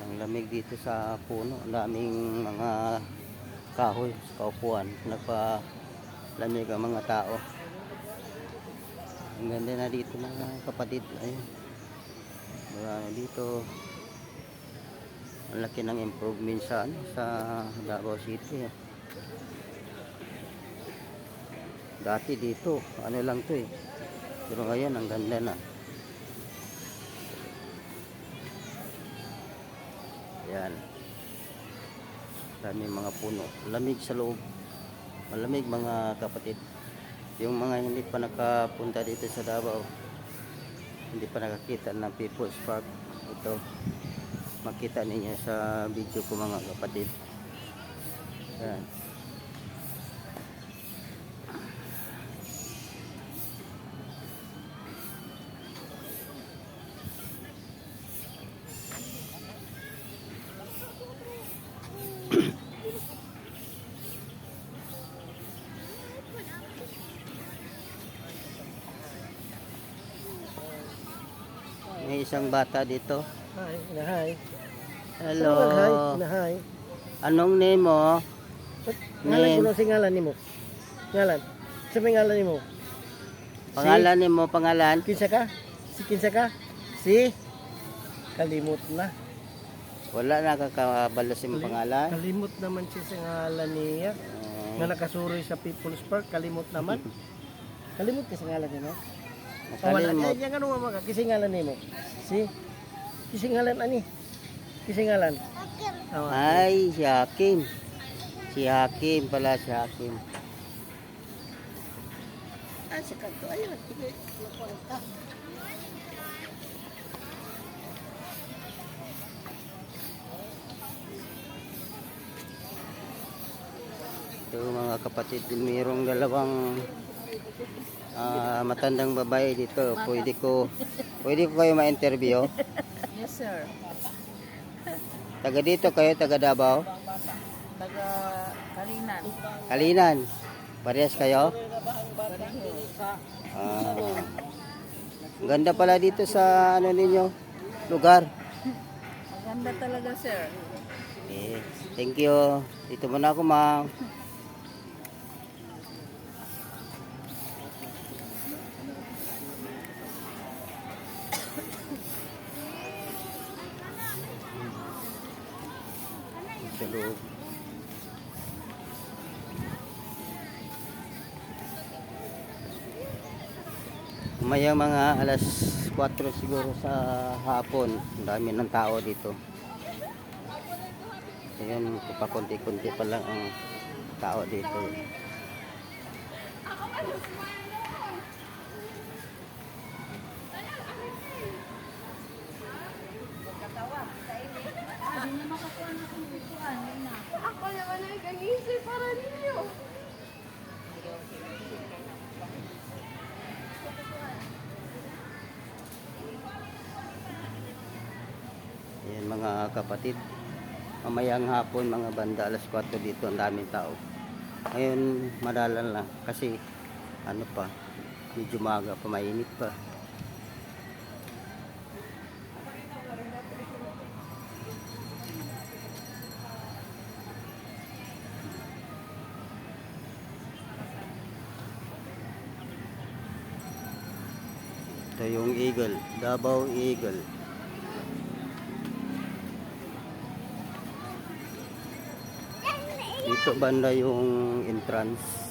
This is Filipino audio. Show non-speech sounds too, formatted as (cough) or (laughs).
Ang lamig dito sa puno. Ang daming mga kahoy sa kaupuan. Nagpa lamig ang mga tao. Ang ganda na dito mga kapatid. Ayun. Marami dito. Ang laki ng improvement sa, ano, sa Davao City. ah. Dati dito, ano lang to eh. Pero ngayon, ang ganda na. Yan. Dami mga puno. Lamig sa loob. Malamig mga kapatid. Yung mga hindi pa nakapunta dito sa Davao, hindi pa nakakita ng People's Park. Ito, makita ninyo sa video ko mga kapatid. Yan. May isang bata dito. Hi, inahay. Hello. Hi, inahay. Anong name mo? Ngalan Name. ko lang si ngalan nimo. Ngalan. Sa ngalan nimo. Pangalan nimo, pangalan? Kinsa ka? Si kinsa ka? Si Kalimot na. Wala nakakabalo sa Kali- pangalan. Kalimot naman siya sa ngalan niya. Eh, Nga nakasuroy sa People's Park, kalimot naman. (laughs) kalimot ka sa ngalan niya, no? Wala. nakalimot. Kaya nga naman mga kisi ngalan nimo. Si kisi ngalan ani. Kisi ngalan. Oh, Ay, si Hakim. Si Hakim pala, si Hakim. Ah, si kanto. Ayun, sige. Nakuha. Ito mga kapatid, mayroong dalawang ah, matandang babae dito. Pwede ko, pwede ko kayo ma-interview. Yes, sir. Taga dito kayo, taga Davao. Taga Kalinan. Kalinan. Parehas kayo? Ah. ganda pala dito sa ano ninyo, lugar. Maganda talaga, sir. Okay. Thank you. Dito muna ako, ma'am. Sa loob. Maya mga alas 4 siguro sa hapon. Ang dami ng tao dito. Ayan, pakunti-kunti pa lang ang tao dito. Kagisip para ninyo. Ayan mga kapatid. Mamayang hapon mga banda alas 4 dito ang daming tao. Ngayon madalan lang kasi ano pa medyo maga pa mainit pa. Ito yung Eagle, Davao Eagle. Dito banda yung entrance.